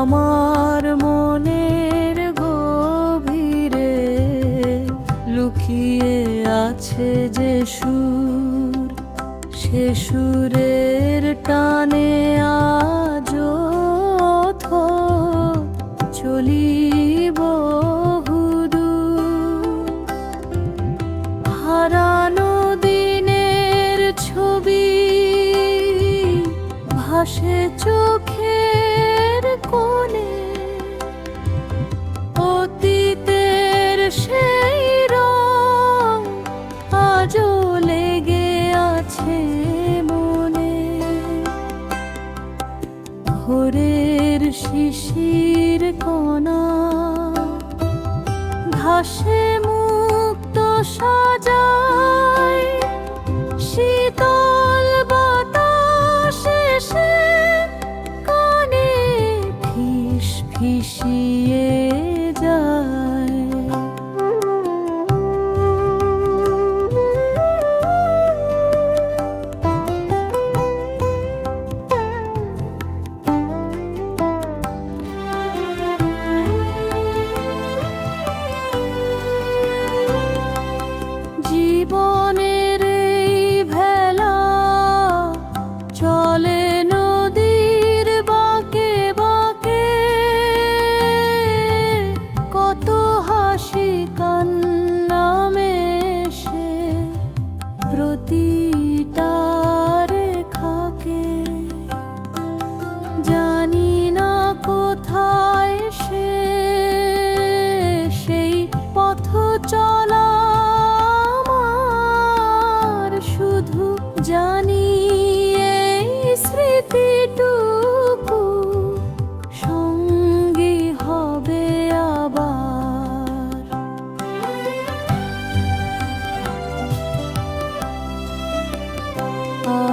আমার মনের গভীরে লুকিয়ে আছে যে সুর, সে সুরের টানে আজ চলিব ছবি ভাসে চোখে সেই রং আজও লেগে আছে মনে। ভোরের শিশির কণা ঘাসে মুক্ত সাজায়। শীতল বাতাস কানে ফিস ফিসিয়ে যায়। জীবনের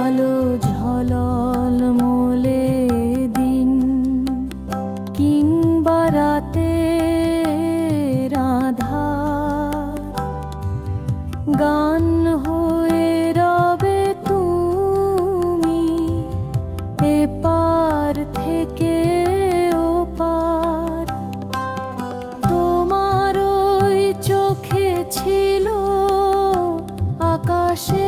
আলো ঝলল মোলে দিন, কিংবা রাতে রাধা গান হয়ে রবে তুমি, এপার থেকে ওপার। তোমার ওই চোখে ছিল আকাশে